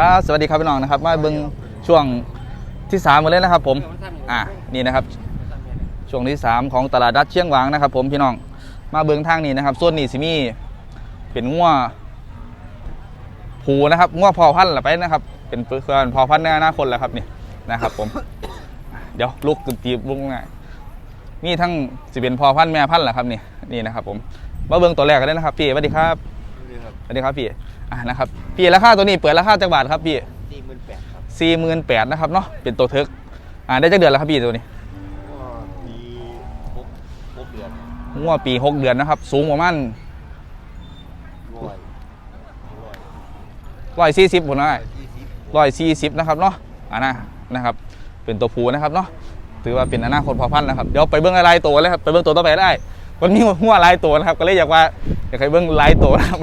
ครับสวัสดีครับพี่น้องนะครับมาเบิ่งช่วงที่สามมาเลยนะครับ ผมอ่านี่นะครับ ช่วงที่สามของตลาดนัดเชียงหวางนะครับ ผมพี่น้องมาเบิ่งทางนี้นะครับส่วนนี้สิมีเป็นงัวผูนะครับงัวพอพันธุ์ละไปนะครับ เป็นเพื่อนพอพันธุ์ในอนาคตแหละครับนี่นะครับ ผม เดี๋ยวลูกกึตีบุ้งง่ายมีทั้งสิเป็นพอพันธุ์แม่พันธุ์ละครับนี่นี่นะครับ ผมมาเบิ่งตัวแรกกันเลยนะครับพี่สวัสดีครับสวัสดีครับพี่ อ่านะครับพี่ราคาตัวนี้เปิดราคาจักบาทครับพี่สี่หมื่นแปดครับสี่หมื่นแปดนะครับเนาะเป็นตัวเทิกอ่าได้จักเดือนแล้วครับพี่ตัวนี้ก็มีหกหกเดือนงวปีหกเดือนนะครับ สูงประมาณร้อยร้อยร้อยสี่สิบผมนะยี่สิบร้อยสี่สิบนะครับเนาะอ่านะนะครับ เป็นตัวผูนะครับเนาะถือว่าเป็นอนาคตพอพันธุ์นะครับเดี๋ยวไปเบิ้งลายตัวเลยครับไปเบิ้งตัวต่อไปได้วันนี้หัวลายตัวนะครับ ก็เลยอยากว่าอยากให้เบิ้งลายตัวนะครับ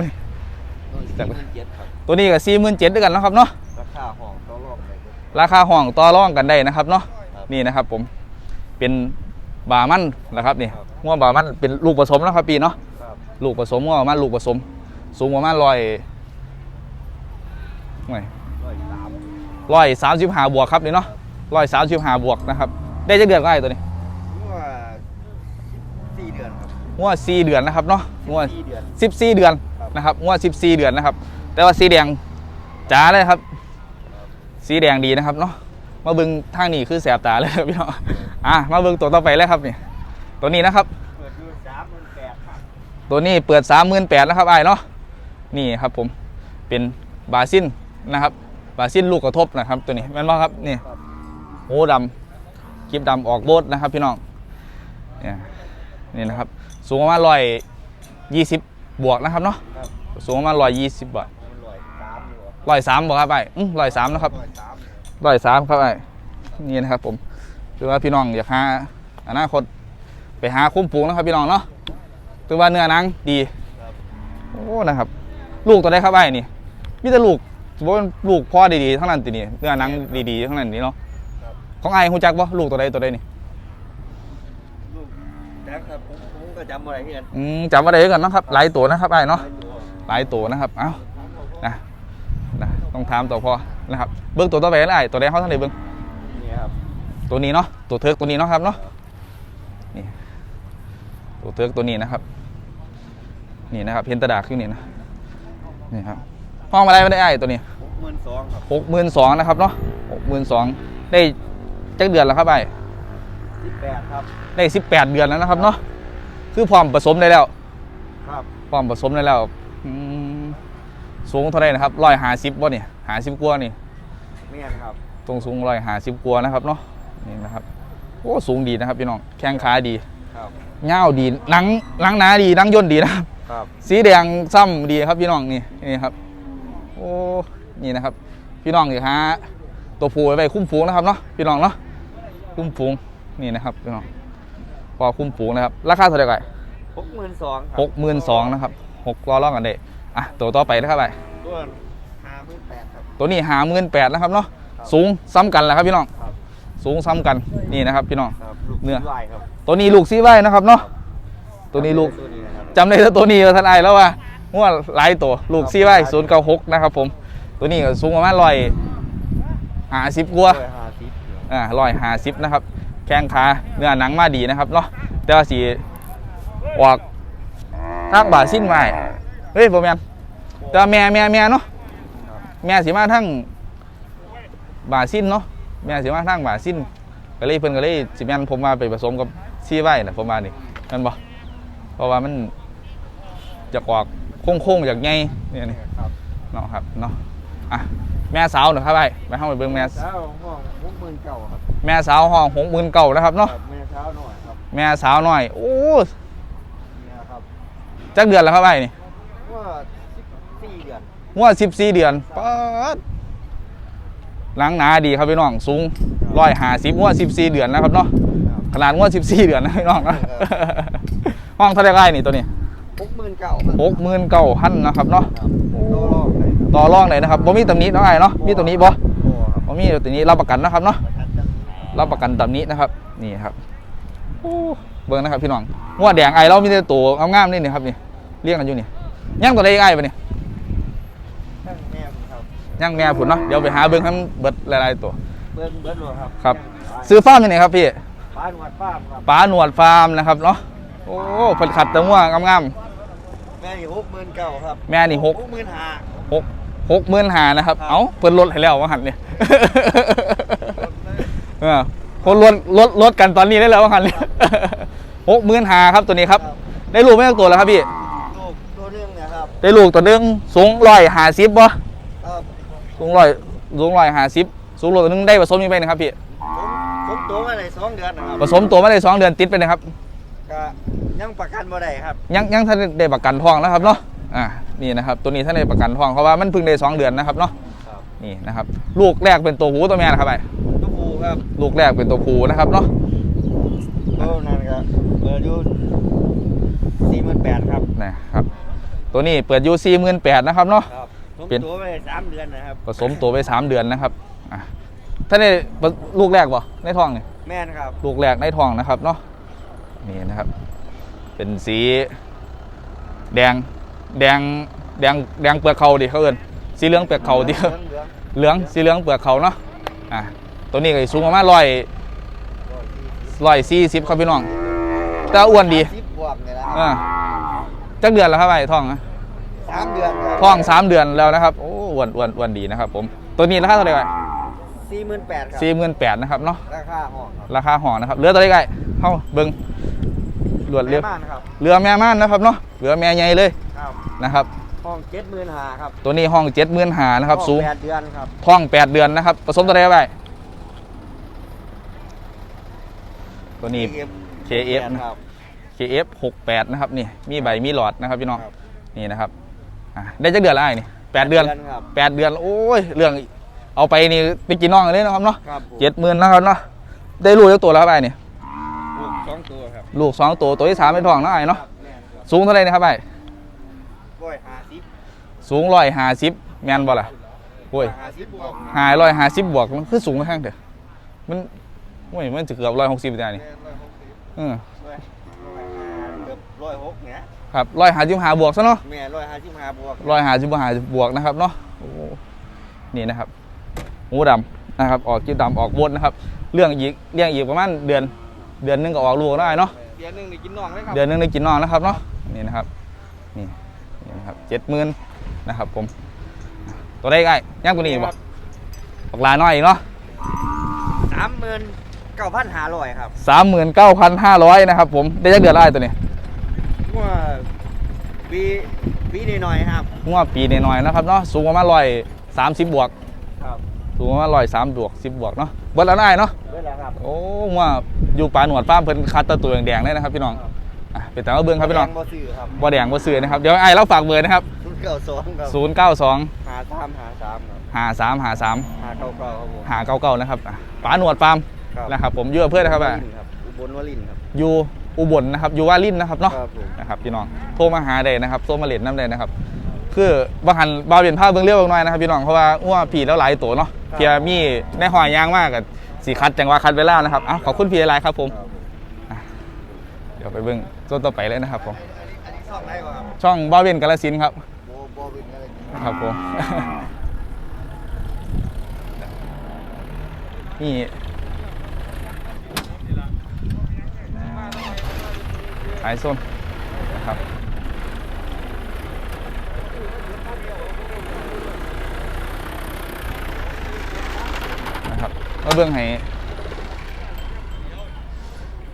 ร้อยสี่หมื่นเจ็ดครับตัวนี้ก็สี่หมื่นเจ็ดด้วยกันนะครับเนาะราคาห้องต่อรอบเลยครับ ราคาห้องต่อรองกันได้นะครับเนาะครับนี่นะครับผมเป็นบามันนะครับนี่หัวบามันเป็นลูกผสมนะครับพี่เนาะครับลูกผสมหัวบามันลูกผสม สูงประมาณร้อยไม่ร้อยสามร้อยสามสิบห้าบวกครับนี่เนาะร้อยสามสิบห้าบวกนะครับได้จะเดือนก็ไอ้ตัวนี้ว่าสี่เดือนครับหัวสี่เดือนนะครับเนาะหัวสี่เดือนสิบสี่เดือน นะครับหัวสิบสี่เดือนนะครับ แต่ว่าสีแดงจ๋าเลยครับ สีแดงดีนะครับเนาะมาเบิ่งทางนี้คือแสบตาเลยครับพี่น้องอะมาเบิ่งตัวต่อไปเลยครับนี่ตัวนี้นะครับเปิดดูสามหมื่นแปดครับตัวนี้เปิดสามหมื่นแปดนะครับไอ้ายเนาะนี่ครับผมเป็นบาซินนะครับ บาซินลูกกระทบนะครับ ตัวนี้แม่นบ่ครับนี่ครับโอ้ดำคลิปดำออกโบดนะครับพี่น้องเนี่ยนี่นะครับ สูงประมาณร้อยยี่สิบ บวกนะครับเนาะครับ สูงประมาณร้อยยี่สิบบาทมันร้อยสามอยู่อะร้อยสามบอกครับไอ้อืมร้อยสามนะครับร้อยสามร้อยสามครับไอ้นี่นะครับผมหรือว่าพี่น้องอยากหาอนาคตไปหาคุ้มปูงนะครับพี่น้องเนาะถือว่าเนื้อหนังดีครับโอ้นะครับ ลูกตัวได้ครับไอ้นี่มีแต่ลูกสมมติว่าลูกพ่อดีๆทั้งนั้นตีนี่เนื้อหนังดีๆทั้งนั้นนี่เนาะครับของไอ้ฮู้จักบ่ลูกตัวใดตัวใดนี่ ลูกแจ็คครับผมผม ก็จำอะไรเงี้ยอืมจำว่าได้กันเนาะครับ หลายตัวนะครับไอ้เนาะตัวหลายตัวนะครับเอ้านะนะต้องถามต่อพอนะครับเบิ้งตัวต่อไปแล้วไอ้ตัวใดเขาท่านใดเบิ้งนี่ครับตัวนี้เนาะตัวเทิร์กตัวนี้เนาะครับเนาะนี่ตัวเทิร์กตัวนี้นะครับ นี่นะครับเพนตะดากอยู่นี่นะนี่ครับห้องอะไรไม่ได้ไอ้ตัวนี้หกหมื่นสองครับหกหมื่นสองนะครับเนาะหกหมื่นสองได้จักเดือนแล้วครับไอ้สิบแปดครับได้สิบแปดเดือนแล้วนะครับเนาะ คือพร้อมผสมได้แล้วครับพร้อมผสมได้แล้วอืมสูงเท่าไหรนะครับร้อยหาสิบบ่เนี่ยหาสิบกว่านี่เมียนครับตรงสูงร้อยหาสิบกว่านะครับเนาะนี่นะครับโอ้สูงดีนะครับพี่น้องแข้งขาดีครับเงาวดีหนังหนังหนาดีหนังย่นดีนะครับ ครับสีแดงซ้ำดีครับพี่น้องนี่นี่ครับโอ้นี่นะครับ พี่น้องอย่าหาตัวผูไปคุ้มฝูงนะครับเนาะพี่น้องเนาะคุ้มฝูงนี่นะครับพี่น้อง พอคุ้มฝูงนะครับ ราคาเท่าไหร่กันหกหมื่นสองหกหมื่นสองนะครับหกล้อล่องกันเด้อะตัวต่อไปนะครับไปตัวห้าหมื่นแปดครับตัวนี้หาหมื่นแปดนะครับเนาะครับสูงซ้ำกันแหละครับพี่น้องครับสูงซ้ำกันนี่นะครับพี่น้องครับลูกเนื้อลายครับตัวนี้ลูกซีไว้นะครับเนาะตัวนี้ลูกตัวนี้นะครับจำได้แต่ตัวนี้ว่าท่านไอายแล้วว่าว่าหลายตัวลูกซีไว้ศูนย์เก้าหกนะครับผมตัวนี้ก็สูงประมาณร้อยหาสิบกว่าร้อยห้าสิบอ่าร้อยหาสิบนะครับ แข้งขาเนื้อหนังมาดีนะครับเนาะแต่ว่าสีออกทางบาสิ้นไม้เฮ้ยผมแมนแต่าแม่แม่แม่เนาะแม่สีมาทั้งบาสิ้นเนาะแม่สีมาทั้งบาสิ้นก็เลยเพิ่นก็เลยสิแม่นผมมาไปผสมกับซีไว้นะผมมานี่นั่นบ่เพราะว่ามันจะออกโค้งๆจากไงเนี่ยนี่เนาะครับเนาะอะ แม่สาวหน่อยครับไปไปห้องไปเบิ่งแม่เช้าห้องหกหมื่นเก้าครับแม่สาวห้องหกหมื่นเก่านะครับเนาะครับแม่เช้าหน่อยครับแม่สาวหน่อยโอ้เนี่ยครับจักเดือนแล้วครับไอ้นี่ว่าสิบสี่เดือนงวดสิบสี่เดือนป๊าดหลังหนาดีครับพี่น้องสูงร้อยหาสิบงวดสิบสี่เดือนนะครับเนาะครับขนาดงวดสิบสี่เดือนนะพี่น้องนะห้องเท่าไหรไอ้นี่ตัวนี้หกหมื่นเก้าครับหกหมื่นเก้าพันนะครับเนาะครับต่อรอบเลย ต่อรองเลยนะครับบ่มีตำหนิเนาะไอ้เนาะมีตำหนิบ่บ่ครับบ่มีตำหนิรับประกันนะครับเนาะประกันจังรับประกันตำหนี้นะครับนี่ครับโอ้เบิ่งนะครับพี่น้องงวดแดงไอเรามีแต่ตัวงามๆนี่นี่ครับนี่เรียงกันอยู่นี่ย่างตัวใดอีกไอ้ปะเนี่ยทั้งแม่ผมครับโยังแม่ผุนเนาะเดี๋ยวไปหาเบิ้งให้มันเบิดหลายๆตัวเบิ้งเบิ้งเลยครับครับ ซื้อฟาร์มยังไงครับพี่ป้านวัดป้ามครับป๋าหนวดฟาร์มนะครับเนาะโอ้เพิ่นขัดแตะง่วงงามแม่นี่หกหมื่นเก้าครับๆแม่นี่หกหกหมื่นห้า หกหกหมื่นหานะครับครับเอ้าเพิ่นลดให้แล้วว่าหันเนี่ยเออคนลดลดลดกันตอนนี้ได้แล้วว่าหันเนี่ยหกหมื่นหาครับตัวนี้ครับ ได้ลูกไม่ต้องตัวแล้วครับพี่ลูกตัวเรื่องนะครับได้ลูกตัวหนึงสูงร้อยหาสิบบ่ครับสูงร้อยสูงร้อยหาสิบสูงโลตัวหนึงได้ผสมยังไงนะครับพี่ผมผมตัวมาในสองเดือนนะครับผสมตัวมาได้สองเดือนติดไปนะครับก็ยังประกันบ่ได้ครับ ยังยังท่านได้ประกันทองแล้วครับเนาะ อ่านี่นะครับตัวนี้ท่านได้ประกันทองเพราะว่ามันเพิ่งได้สองเดือนนะครับเนาะครับนี่นะครับลูกแรกเป็นตัวผู้ตัวแม่นะครับไอ้ตัวผู้ครับลูกแรกเป็นตัวผู้นะครับเนาะโอ้นั่นครับเปิดอยู่สี่หมื่นแปดครับนะครับ ตัวนี้เปิดยูซีหมื่นแปดนะครับเนาะครับผมเป็นตัวมาในสามเดือนนะครับผสมตัวไปสามเดือนนะครับอะท่านได้ลูกแรกบ่ในท้องนี่แม่นครับลูกแรกในท้องนะครับเนาะนี่นะครับ เป็นสีแดง แดงแดงแดงเปลือกเขาดิเขาเอินสีเหลืองเปลือกเขาดิเหลืองเหลืองเหลืองสีเหลืองเปลือกเขาเนาะอะตัวนี้ก็สูงประมาณร้อยร้อยสี่สิบครับพี่น้อง แต่อ้วนดีสิบบวกเนี่ยนะคอ่ารับจักเดือนแล้วครับไอ้ท้องนะสามเดือนครับท้องสามเดือนแล้วนะครับโอ้อ้วนอ้วนอ้วนดีนะครับผมตัวนี้ราคาเท่าไหร่ไอ้สี่หมื่นแปดครับสี่หมื่นแปดนะครับเนาะราคาห้องครับราคาห่อนะครับเหลือตัวเล็กไอ้เข้าเบิ้งรวดเร็วแม่บ้านครับเรือแม่ม่านนะครับเนาะเรือแม่ใหญ่เลยครับ นะครับ ห้องเจ็ดหมื่นห้าครับตัวนี้ห้องเจ็ดหมื่นหานะครับ สูงแปดเดือนครับท้องแปดเดือนนะครับ ผสมตัวใดไปตัวนี้ KF นะ ครับ KF 68นะครับนี่มีใบมีหลอดนะครับพี่น้องครับนี่นะครับอะได้จักเดือนแล้วไอ้นี่แปดเดือนครับแปดเดือนโอ้ยเรื่องเอาไปนี่ไปกินน้องกันเลยนะครับเนาะครับผมเจ็ดหมื่นนะครับเนาะได้ลูกแล้วตัวแล้วครับไอ้นี่ ลูกสองตัวครับลูกสองตัวตัวที่สามเป็นทองเนาะไอ้เนาะครับแม่นครับสูงเท่าไหรนะครับไอ้ ร้อยห้าสิบสูงร้อยห้าสิบแมนบ่ล่ะโอ้ยห้าสิบบวกหายร้อยห้าสิบบวกมันคือสูงข้างเถอะมันโอ้ยมันจะเกือบร้อยหกสิบได้นี่แม่นร้อยหกสิบเออร้อยร้อยห้าเกือบร้อยหกเนี่ยครับร้อยห้าสิบห้าบวกซะเนาะแม่ร้อยห้าสิบห้าบวกร้อยห้าสิบห้าบวกนะครับเนาะโอ้นี่นะครับหมูดำนะครับ ออกจิ้ดำออกบดนะครับ เรื่องอีกเรื่องอีกประมาณเดือน เดือนหนึงก็ออกลูกได้เนาะเดือนหนึ่งได้กินน่องเลยครับเดือนหนึงได้กินนอนนะครับเนาะนี่นะครับนี่ นี่นะครับเจ็ดหมื่นนะครับผม ตัวได้ไงย่างกว่านี้บ่ปากลาน้อยอีกเนาะสามหมื่นเก้าพันห้าร้อยครับสามหมื่นเก้าพันห้าร้อยนะครับผมได้จักเดือนละไอ้ตัวนี้ว่าปีปีนิดหน่อยๆครับงวปีน้อยๆนะครับเนาะสูงประมาณร้อยสามสิบบวกครับสูงประมาณร้อยสามบวกสิบบวกเนาะเบิดแล้วได้เนาะเวลาครับโอ้ว่าอยู่ปลาหนวดป้าร์มเพิ่นคัดแตตัวแดงๆเลยนะครับพี่น้อง อะเป็นแต่ว่าเบิ้งครับพี่น้องแดบ่ซื้อครับบ่แดงบ่ซื้อนะครับ เดี๋ยวไอ้เราฝากเบอร์นะครับศูนย์เก้าสองครับศูนย์เก้าสองหาสามหาสามครับหาสามหาสามหาเก้าเก้าครับผมหาเก้าเก้านะครับอะปลาหนวดฟาร์มครับนะครับผมอยู่อำเพื่อนะครับอะวลินครับอุบลวลินครับอยู่อุบลนะครับอยู่ว่าลินนะครับเนาะ ครับผมนะครับพี่น้องโทรมาหาได้นะครับโทรมาเล่นน้ำได้นะครับ คือบางหันบาวเปลี่ยนภาพเบื้องเรียวบางหน่อยนะครับพี่น้องเพราะว่าอ้วผีแล้วหลายตัวเนาะเพียมีในหอยยางมากกับสีคัดจังหวะคัดไปแล้วนะครับอะขอบคุณพี่หลายๆครับผม ครับ เดี๋ยวไปเบื้องต้นต่อไปเลยนะครับผมอันนี้ซ่องไหนก่อนครับช่องบาวเวียนกาลสินธุ์ครับโบโบวินอะไรครับผม นี่ขายส้นนะครับ นะครับก็เบื้องให้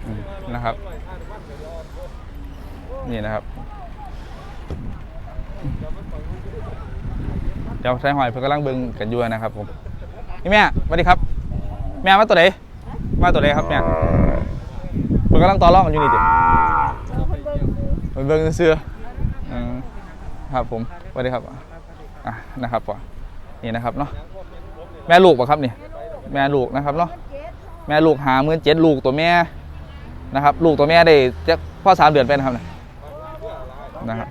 อืมนะครับ นี่นะครับเดี๋ยวใช้หอยเพื่อกำลังเบิ่งกันอยู่นะครับผมนี่แม่สวัสดีครับ แม่มาตัวไหนมาตัวไหนครับแม่เพื่อกำลังต่อรองกันอยู่นี่ดิมันเบิ่งเสื้ออครับผมสวัสดีครับอะนะครับป่ะนี่นะครับเนาะแม่ลูกป่ะครับนี่แม่ลูกนะครับเนาะแม่ลูกหาเมื่นเจ็ดลูกตัวแม่นะครับ ลูกตัวแม่ได้จะพ่อสามเดือนไปนะครับเนี่ย นะครับ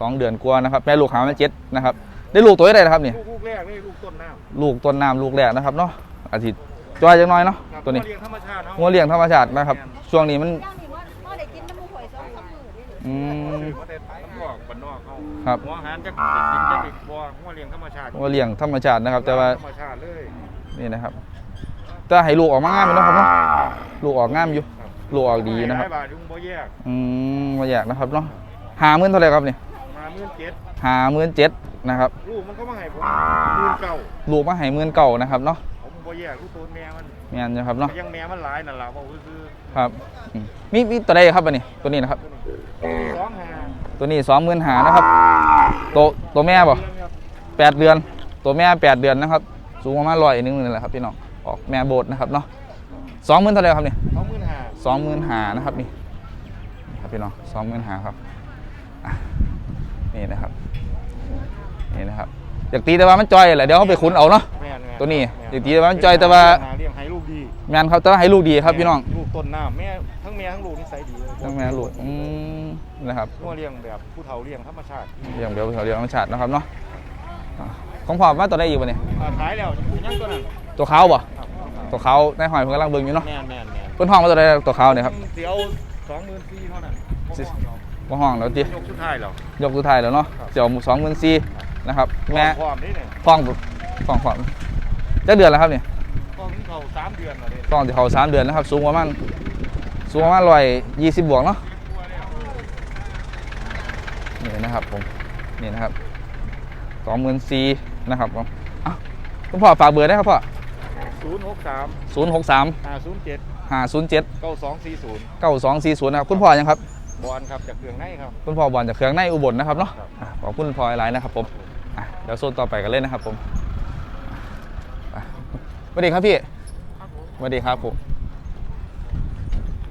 สองเดือนกว่านะครับแม่ลูกหามื่นเจ็ดนะครับได้ลูกตัวได้นะครับเนี่ยลูกแรกนี่ลูกต้นน้ลูกต้นน้ำลูกแรกนะครับเนาะอาทิตย์จอยจังน้อยเนาะำตัวนี้เลี้ยงธรรมชาติเนาะงัวเลี้ยงธรรมชาตินะครับ ช่วงนี้มันย่างนี่ว่าพ่อได้กินน้ำมูกหอยสองสามมือนี่เลยอืมมาแต่บ้านนอกบ้านนอกเขาครับหัวอาหารจะติดดินจะติดบัวหัวเลี้ยงธรรมชาติว่าเลี้ยงธรรมชาตินะครับ แต่ว่าธรรมชาติเลยนี่นะครับแต่ให้ลูกออกมางามอยู่เนาะครับเนาะลูกออกงามอยู่ครับลูกออกดีนะครับหลายบาทยุงบ่แยกอืมมาอยากนะครับเนาะ หาหมื่นเท่าไหร่ครับนี่มาหมื่นเจ็ดหาหมื่นเจ็ดนะครับ ลูกมันก็มาให้ผมหมื่นเก้าลูกมาให้หมื่นเก่านะครับเนาะผมบ่แยกลูกตัวแม่มันแม่นอยู่ครับเนาะยังแม่มันหลายนั่นแหละว่าคือครับอืมมีมีตัวใดครับอันนี้ตัวนี้นะครับ สองหาตัวนี้สองหมื่นหานะครับตัวตัวแม่บ่ แปดเดือน ตัวแม่แปดเดือนนะครับ สูงประมาณร้อยหนึงนี่แหละครับพี่น้อง ออกแม่โบดนะครับเนาะสองหมื่นเท่าไหร่ครับนี่สองหมื่นหาสองหมื่นหานะครับนี่นี่ครับพี่น้องสองหมื่นหาครับอะ นี่นะครับนี่นะครับอยากตีแต่ว่ามันจอยแหละเดี๋ยวเขาไปขุนเอาเนาะแม่นแม่ตัวนี้แม่เดี๋ยวตีแต่ว่ามันจอยแต่ว่าหเลี้ยงให้ลูกดีแมนครับแต่ว่าให้ลูกดีครับพี่น้องลูกต้นน้ำแม่ทั้งแม่ทั้งลูกนิสัยดีเลยทั้งแม่ลูกอืมนะครับงัวเลี้ยงแบบผู้เฒ่าเลี้ยงธรรมชาติเรื่องเดียวเดียวธรรมชาตินะครับเนาะอะของพ่อมาตัวได้อีกวะเนี่ยอ่าขายแล้วยังตัวนั้นตัวขาวบ่ครับตัวขาวในหอยเพิ่งกำลังเบิ่งอยู่เนาะแม่นแม่นแม่นเพิ่นห้องมาตัวได้ตัวขาวเนี่ยครับเสียวสองหมื่นสี่เท่านั้นสิ บ่ห้องแล้วติยกสุดท้ายแล้ว ยกตัวท้ายแล้วเนาะครับ เสี่ยวสองหมื่นสี่นะครับแม่พร้อมนี่เนี่ยฟ้องฟ้องฟ้องจะเดือนแล้วครับเนี่ยพร้อมเขาสามเดือนแล้วเนี่ยฟ้องที่เขาสามเดือนนะครับ สูงประมาณสูงประมาณร้อยยี่สิบบวกเนาะนี่นะครับผมนี่นะครับสองหมื่นสี่นะครับผมอะคุณพ่อฝากเบอร์ได้ครับพ่อศูนย์หกสามศูนย์หกสามห้าศูนย์เจ็ดห้าศูนย์เจ็ดเก้าสองสี่ศูนย์เก้าสองสี่ศูนย์นะครับคุณพ่อยังครับ บอลครับจากเครื่องในครับ คุณพ่อบอลจากเครื่องในอุบลนะครับเนาะครับ อะขอบคุณพ่อหลายๆนะครับผมอะเดี๋ยวโซนต่อไปกันเลยนะครับผมอะสวัสดีครับพี่สวัสดีครับผม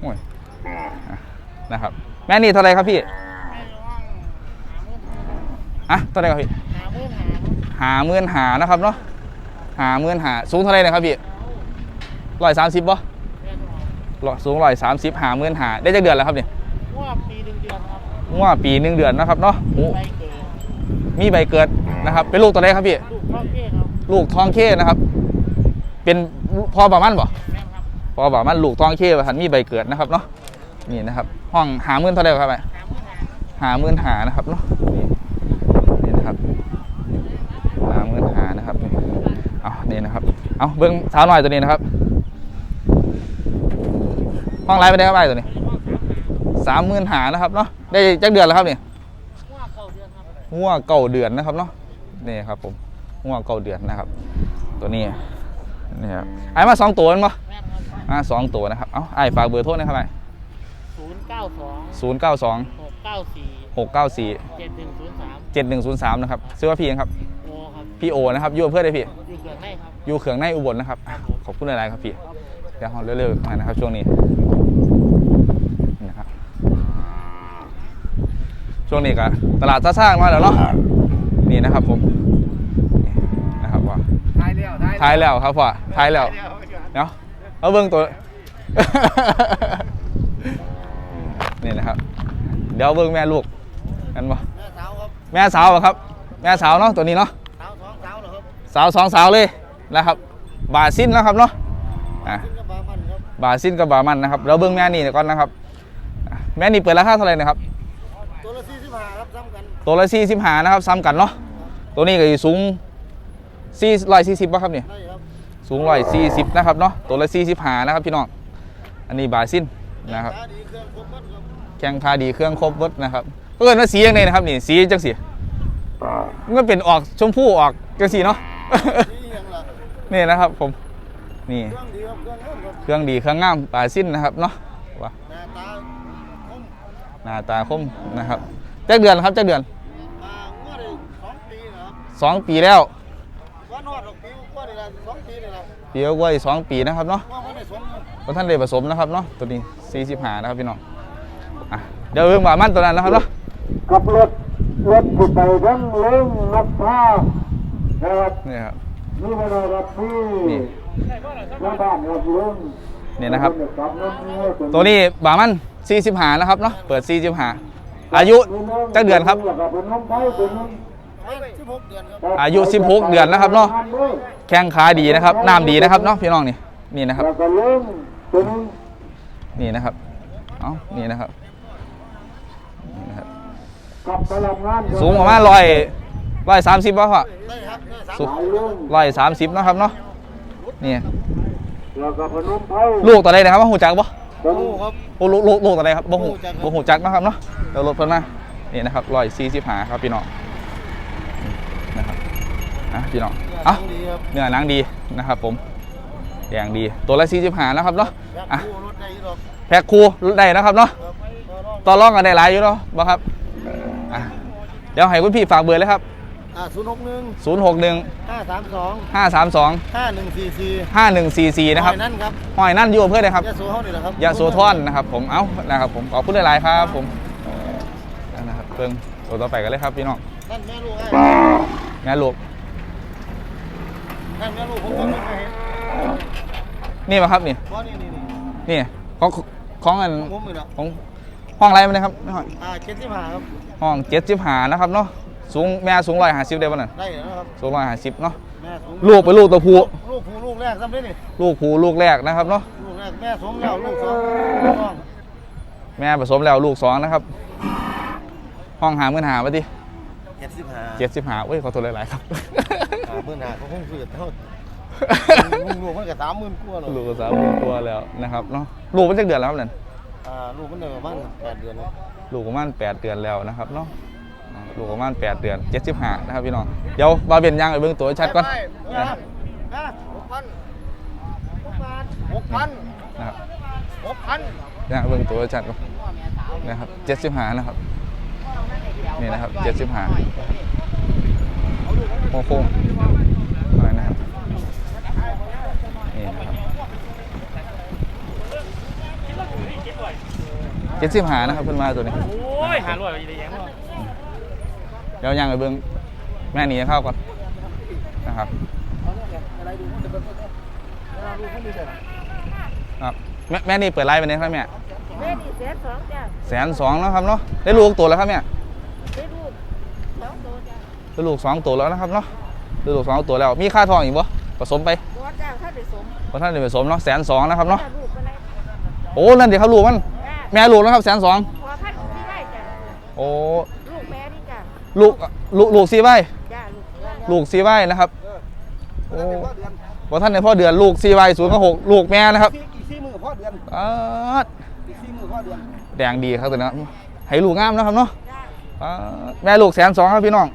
โอ้ยอะนะครับ แม่นี่เท่าไหรครับพี่อะเท่าไหรครับพี่ หาหมื่นหานะครับเนาะหาหมื่นหาสูงเท่าไหรนะครับพี่ร้อยสามสิบป่ะสูงร้อยสามสิบหาหมื่นหาได้จากเดือนแล้วครับเนี่ยว่าปีหนึ่งเดือนครับว่าปีหนึ่งเดือนนะครับเนาะโอ้ใบเกิดมีใบเกิดนะครับ เป็นลูกตัวไหนครับพี่ลูกพ่อเก้ครับลูกทองเข้นะครับ เป็นพอบามันบ่แม่นครับพอบามันลูกทองเข้หันมีใบเกิดนะครับเนาะนี่นะครับ ห้องหาหมื่นเท่าไหร่ครับไปหาหมื่นหานะครับเนาะนี่นี่นะครับหาหมื่นหานะครับนี่เอานี่นะครับเอาเบิ้งสาวหน่อยตัวนี้นะครับ ห้องไรไปได้ครับไอ้ตัวนี้สามหมื่นหานะครับเนาะ ได้จักเดือนแล้วครับเนี่ยว่าเก่าเดือนครับงัวเก่าเดือนนะครับเนาะนี่ครับผมงัวเก่าเดือนนะครับ ตัวนี้นี่ครับไอ้มาสองตัวมั้ยแม่นครับมาสองตัวนะครับเอ้าไอ้ฝากเบอร์โทษนะครับไอ้ศูนย์เก้าสองศูนย์เก้าสองหกเก้าสี่หกเก้าสี่เจ็ดหนึ่งศูนย์สามเจ็ดหนึ่งศูนย์สามนะครับซื้อว่าพี่เองครับโอครับพี่โอนะครับอยู่อำเพื่อได้พี่อยู่เกิดให้ครับอยู่เขืองในอุบลนะครับอะขอบคุณอะไรครับพี่เดี๋ยวเราเร็วๆมานะครับช่วงนี้นี่นะครับ ช่วงนี้ก็ตลาดซ่าๆมาแล้วเนาะนี่นะครับผมนี่นะครับว่าท้ายแล้วท้ายแล้วครับพ่อท้ายแล้วเนาะเอาเบิ้งตัวนี่นะครับ เดี๋ยวเบิ้งแม่ลูกกันปะแม่สาวครับแม่สาวอะครับ แม่สาวเนาะตัวนี้เนาะสาวสองสาวเหรอครับสาวสองสาวเลยนะครับบาซินนะครับเนาะอะขึ้นกับบามันครับบาซินกับบามันนะครับเราเบิ้งแม่นี่ก่อนนะครับอะแม่นี่เปิดราคาเท่าไหร่นะครับ ตัวละสี่สิบห้าครับซ้ำกันตัวละสี่สิบหานะครับซ้ำกันเนาะตัวนี้ก็อยู่สูงสี่ร้อยสี่สิบป่ะครับเนี่ยได้ครับสูงร้อยสี่สิบนะครับเนาะตัวละสี่สิบหานะครับพี่น้องอันนี้บาซินนะครับตาดีเครื่องครบหมดครับแข้งขาดีเครื่องครบเบิดนะครับเอิ้นว่าสียังไงนะครับนี่สีจังสีมันเป็นออกชมพูออกจังสีเนาะ นี่ยังล่ะนี่นะครับผมนี่ เครื่องดีครับเครื่องเริ่มครับ เครื่องดีเครื่องงามปลาสิ้นนะครับเนาะว่า หน้าตาคม หน้าตาคมนะครับจักเดือนครับจักเดือนอ่าเมื่อได้สองปีนะครับสองปีแล้วว่านอดดอกปีกว่าได้ละสองปีเลยละปีกว่าอีกสองปีนะครับเนาะว่าไม่ได้สมครับเพราะท่านได้ผสมนะครับเนาะตัวนี้สี่สิบหานะครับพี่น้องอะเดี๋ยวเรื่องบามันตัวนั้นนะครับเนาะกับรถรถผู้ไปทั้งเลี้ยงนกผ้านะครับนี่ครับนี่มาเลยครับที่นี่หน้าบ้านครับเลี้ยงนี่นะครับกับรถนี่ให้เป็นตัวนี้บามัน สี่สิบหานะครับเนาะเปิดสี่สิบหาอายุจักเดือนครับแล้วก็เป็นน้องไผ่เป็นน้องสิบหกเดือนครับ อายุ 16 เดือนนะครับเนาะแข้งขาดีนะครับน้ำดีนะครับเนาะพี่น้องนี่นี่นะครับแล้วก็เลี้ยงเป็นนี่นะครับเอ้านี่นะครับนี่นะครับกับพลังงานสูงประมาณร้อยร้อยสามสิบป่ะพ่อได้ครับได้สามสูงสายลุงร้อยสามสิบนาะครับเนาะนี่แล้วก็พนมไพรลูกตัวใดนะครับว่าหูจักปะตรง โอ้ครับโอ้ลูกลูกลูกตัวใดครับบ่หูบ่หูจักครับบ่หูจักนะครับเนาะเดี๋ยวรถเพิ่นมานี่นะครับร้อยสี่สิบหาครับพี่น้องนะครับอะพี่น้องเอ้าดีครับเนื้อหนังดีนะครับผมแดงดีตัวละสี่สิบหานะครับเนาะแบบอะคู่รถได้หรอกแพ็คคู่รุ่นใดนะครับเนาะครับก็รอดต่อรองกันได้หลายอยู่เนาะบ่ครับอะเดี๋ยวให้คุณพี่ฝากเบอร์เลยครับ อ่าศูนย์หกหนึ่ง0 6 1 ห้าสามสอง5 3 2 ห้าหนึ่งสี่สี่5 1 4 4 นะครับนั่นครับหอยนั่นอยู่อำเพื่อเลยครับยาโซเฮานี่แหละครับ ยาโซทอนนะครับผม เอ้า นะครับผม ขอบคุณหลายๆครับผมนะครับเพิ่งตัวต่อไปกันเลยครับพี่น้องนั่นแม่ลูกไอ้แม่ลูก นั่นแม่ลูกผมก็ไม่เคยเห็นนี่ป่ะครับนี่เพราะนี่นี่นี่นี่ของของอันของผมนี่แหละของห้องอะไรมันนะครับห้องอ่าเจ็ดสิบห้าครับห้องเจ็ดสิบหานะครับเนาะ สูงแม่สูงร้อยห้าสิบได้ป่ะน่ะได้แล้วครับสูงร้อยห้าสิบเนาะแม่สูงลูกเป็นลูกตัวผู้ลูกผู้ลูกแรกซ้ำได้นี่ลูกผู้ลูกแรกนะครับเนาะลูกแรกแม่สมแล้วลูกสองลูกน้องแม่ผสมแล้วลูกสองนะครับ ห้องหาเมื่นหาปะทีเจ็ดสิบห้าเจ็ดสิบหาเว้ยขอโทษหลายๆครับอ่าหมื่นห้าเขาคงซื้อเท่าลุงลูกมันก็สามหมื่นกว่าหรอกลูกสาวลูกตัวแล้วนะครับเนาะลูกมันจะเดือนแล้วครับเนี่ยอ่าลูกมันเดินประมาณแปดเดือนแล้วลูกประมาณ8เดือนแล้วนะครับเนาะอ่า ลูกประมาณ 8 เดือน 75 นะครับพี่น้อง เดี๋ยวบาเบนยังไปเบิ่งตัวชัดก่อนไปไปนะนะหกพันหกพันหกพันนะครับหกพันยังเบิ่งตัวชัดก่อนนะครับ 75 นะครับ นี่นะครับ 75โค้งโค้งมานะครับนี่นะครับ75นะครับเพิ่นมาตัวนี้โอ้ยหาลอยไปยัง เดี๋ยวยังไปเบิ่งแม่หนีเข้าก่อนนะครับครับแม่แม่นี่เปิดไลฟ์ไปเนี่ยครับแม่แม่ดีแสนสองจ้ะแสนสองแล้วครับเนาะได้ลูกตัวแล้วครับแม่ได้ลูกสองตัวจ้ะได้ลูกสองตัวแล้วนะครับเนาะได้ลูกสองตัวแล้วมีค่าทองอีกบ่ผสมไปบอสจ้างถ้าได้สมเพราะท่านได้ผสมเนาะแสนสองนะครับเนาะถ้าลูกก็ได้โอ้นั่นเดี๋ยวเขาลูกมันจ้ะแม่ลูกนะครับแสนสองพอพันที่ได้จ้ะโอ้ลูกแม่นี่จ้ะ ลูกลูกลูกซีไว้จ้ะลูกเดือนลูกซีไว้นะครับโอ้พอท่านในพ่อเดือนลูกซีไว้ศูนย์กับหกลูกแม่นะครับอีกสี่มือพ่อเดือนอ่าอีกสี่มือพ่อเดือนแดงดีครับตัวนี้ครับให้ลูกงามนะครับเนาะจ้ะอ่าแม่ลูกแสนสองครับพี่น้อง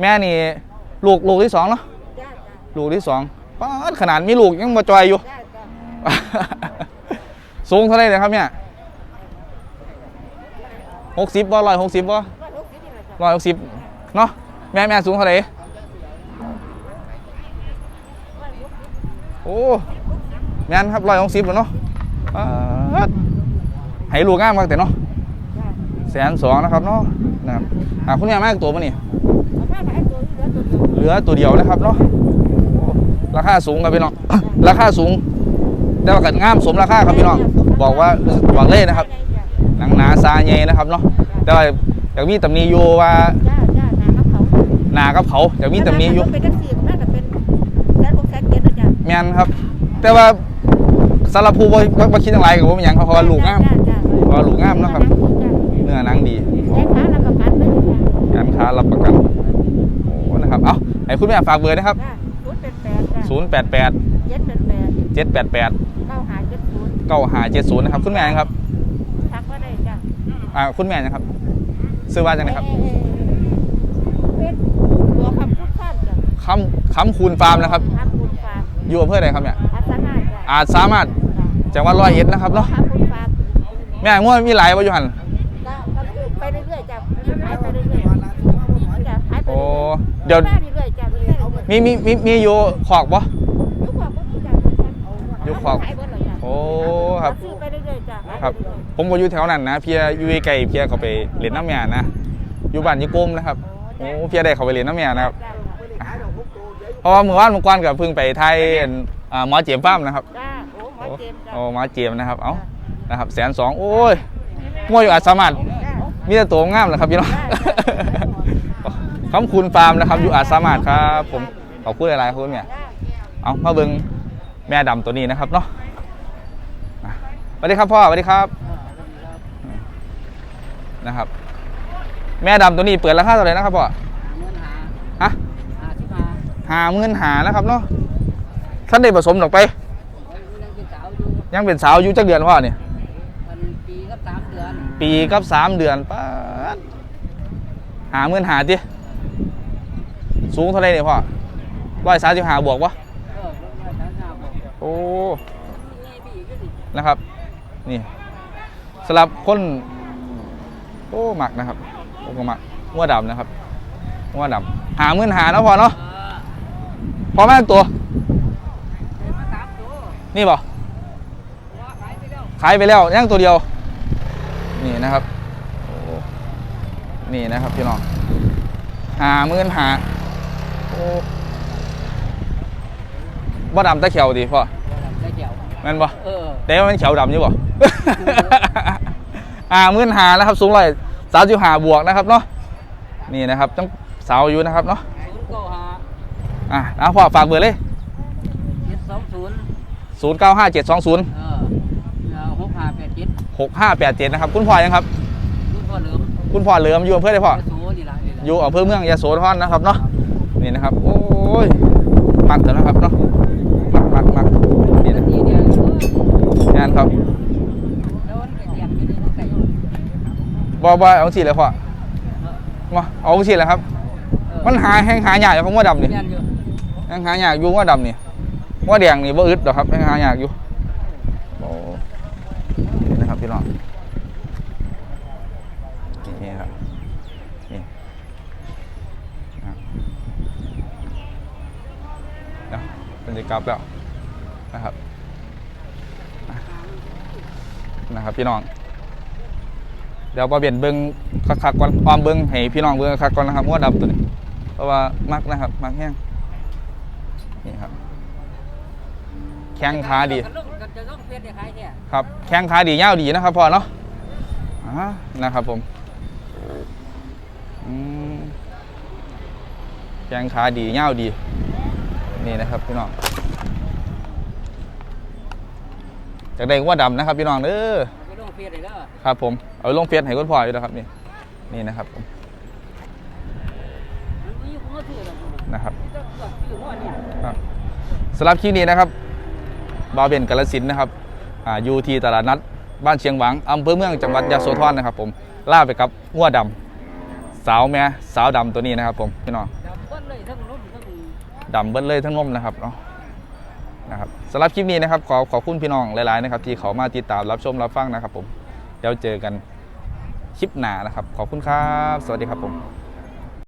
แม่นี่ลูกลูกที่สองเนาะจ้ะจ้ะลูกที่สองป้าดขนาดมีลูกยังมาจอยอยู่ จ้ะจ้ะสูงเท่าไหรเลยครับเนี่ยหกสิบบ่ร้อยหกสิบบ่ ร้อยหกสิบเนาะแม่แม่สูงเท่าไหรโอ้แม่นครับร้อยหกสิบแล้วเนาะป๊าดให้ลูกงามมากแต่เนาะแสนสองนะครับเนาะนะครับอ่าคุณแม่แม่ตัวมานี่เอาผ้ยตัวเหลือตัวเดียวเหลือตัวเดียวนะครับเนาะราคาสูงครับพี่น้องราคาสูงแต่ว่ากังามสมราคาครับพี่น้องบอกว่าบอกเลยนะครับหนังหนาซาเยนะครับเนาะแต่ว่า อยากมีตำหนิอยู่ว่าจ้ะจ้ะนากับเขาหนากับเขาอยากมีตำหนิอยู่เป็นจังสี่น่าจะเป็นแสนหกแสนเจ็ดนะจ้ะแมนครับ แต่ว่าสำหรับผู้บ่บ่บ่คิดอะไรกับผมอย่างเขาเพราะว่าลูกงามจ้ะจ้ะเพราะว่าลูกงามเนาะครับจ้ะเนื้อหนังดีแม่ค้ารับประกันเลยจ้ะการค้ารับประกันโอ้นะครับเอ้าให้คุณแม่ฝากเบอร์นะครับจ้ะศูนย์เป็นแปดจ้ะ088 เจ็ดเป็นแปด788 เก้าหาเจ็ดศูนย์9570นะครับคุณแม่นะครับทักว่าได้จ้ะอ่าคุณแม่นะครับ ซื้อว่าจังไงครับเป็นตัวคำพูดสั้นจ้ะคำคำคูณฟาร์มนะครับ คำพูดฟาร์มอยู่อำเภอใดครับเนี่ยอัศนาจ้ะอาจสามารถจังหวัดร้อยเอ็ดนะครับเนาะคำพูดฟาร์มแม่ง่วงมีหลายบ่อยู่หันก็ก็ไปเรื่อยๆจ้ะขายไปเรื่อยๆจ้ะขายไปโอ้เรื่อยๆเดี๋ยวมาเรื่อยๆจ้ะเรื่อยๆมีมีมีมีอยู่ขอกบ่ยุคขอบก็มีจ้ะยุคขอบขายเบิดเลยจ้ะโอ้ครับ ซื้อไปเรื่อยๆจ้ะขายครับไปเอย ผมก็อยู่แถวนั้นนะเพียอยู่ไกลๆเพียเขาไปเล่นน้ำยานะอยู่บ้านยี่กลมนะครับโอ้เพียได้เขาไปเล่นน้ำยานะครับจ้ะเพราะว่าเมื่อวานเมื่อก่อนกับเพิ่งไปไทยอันอ่าหมอเจียมฟ้าร์มนะครับจ้ะโอ้หมอเจมส์จ้ะโอ้หมอเจียมนะครับเอ้านะครับแสนสองโอ้ยมวยอยู่อัศมารถจ้ะมีแต่ตัวงามนะครับพี่น้องคำคุณฟาร์มนะครับอยู่อาจสามารถครับผมขอบคุณหลายๆครับคุณเนี่ยจ้ะเอามาเบิงแม่ดำตัวนี้นะครับเนาะอะสวัสดีครับพ่อสวัสดีครับ นะครับ แม่ดำตัวนี้เปิดราคาเท่าไหร่นะครับพ่อเงินหาฮะหาที่มาหาเงินหานะครับเนาะท่านได้ผสมดอกไปยังเป็นสาวอยู่ยังเป็นสาวอยู่จักเดือนพ่อเนี่ยมันปีกับสามเดือนปีกับสามเดือนป้าดหาเงินหาดิสูงเท่าไหรเนี่ยพ่อร้อยสามสิบห้าบวกวะเออร้อยสามสิบห้าบอกโอ้นี่ปีก็ดินะครับ นี่สำหรับคน โอ้หมักนะครับโอ้ก็หมักงัวดำนะครับงัวดำหาเงินหาเนาะพ่อเนาะเออพอแม่นตัวเดี๋ยวมาสามตัว นี่บ่ว่าขายไปแล้วขายไปแล้วย่างตัวเดียว นี่นะครับโอ้นี่นะครับพี่น้องหาเงินหาโอ้บ่ดำแตะเขียวดีพ่อใส่เดี่ยวแม่นบ่เออแต่ว่ามันเขียวดำอยู่บ่ อ่ามื่นหานะครับ สูงร้อยสามสิบห้าบวกนะครับเนาะนี่นะครับต้องสาวอยู่นะครับเนาะศูนย์เก้าห้าอะนะพ่อฝากเบอร์เลยเจ็ดสองศูนย์ศูนย์เก้าห้าเจ็ดสองศูนย์เออเออหกห้าแปดเจ็ดหกห้าแปดเจ็ดนะครับ คุณพ่อยังครับรุ่นพ่อเหลิมคุณพ่อเหลิมอยู่อำเภอได้พ่อกระสูนี่ละนี่ละอยู่อำเภอเมืองยโสธรนะครับเนาะนี่นะครับ โอ้ยมักเถอะนะครับเนาะมักมักมักนี่นะ ทีเดียวเอองานครับ แล้วมันก็เสียบอยู่นี่มันใส่อยู่ บอบอยเอาสิเลยพ่อมาเอาสิเลยครับเออมันหาแห้งหาใหญ่ของว่าดำนี่เรียนอยู่แห้งหาใหญ่อยู่ว่าดำนี่ว่าแดงนี่ว่าอึดหรอกครับแห้งหาใหญ่อยู่โอ้นี่นะครับพี่น้องนี่ครับนี่นะครับเดี๋ยวเป็นจะกลับแล้วนะครับอะนะครับพี่น้อง เดี๋ยวพอเปลี่ยนเบิ้งคักๆก่อนออมเบิ้งให้พี่น้องเบิ้งคักก่อนนะครับงวดดำตัวนี้เพราะว่ามักนะครับมักแห้งนี่ครับ แข้งขาดีครับแข้งขาดียาวดีนะครับพ่อเนาะอ่านะครับผมแข้งขาดียาวดี นี่นะครับพี่น้องจากได้งวดดำนะครับพี่น้องเด้อ เฟซเลยเด้อครับผมเอาลงเฟซให้คุณพ่ออยู่แล้วครับนี่นี่นะครับผมมันมีคนมาซื้อแล้วนะครับจะเกิดซื้อหัวเนี่ยครับสำหรับคลิปนี้นะครับบาวเบนกาลสินธุ์นะครับอ่าอยู่ที่ตลาดนัดบ้านเชียงหวังอำเภอเมืองจังหวัดยะโสธรนะครับ ผมล่าไปกับงัวดำสาวแม่สาวดำตัวนี้นะครับ ผมพี่น้องดับเบิ้ลเลยทั้งรุ่นทั้งดำเบิ้ลเลยทั้งนมนะครับเนาะนะครับสำหรับคลิปนี้นะครับขอขอบคุณพี่น้องหลายๆนะครับที่เขามาติดตามรับชมรับฟังนะครับผมเดี๋ยวเจอกันคลิปหน้านะครับ ขอบคุณครับ สวัสดีครับผม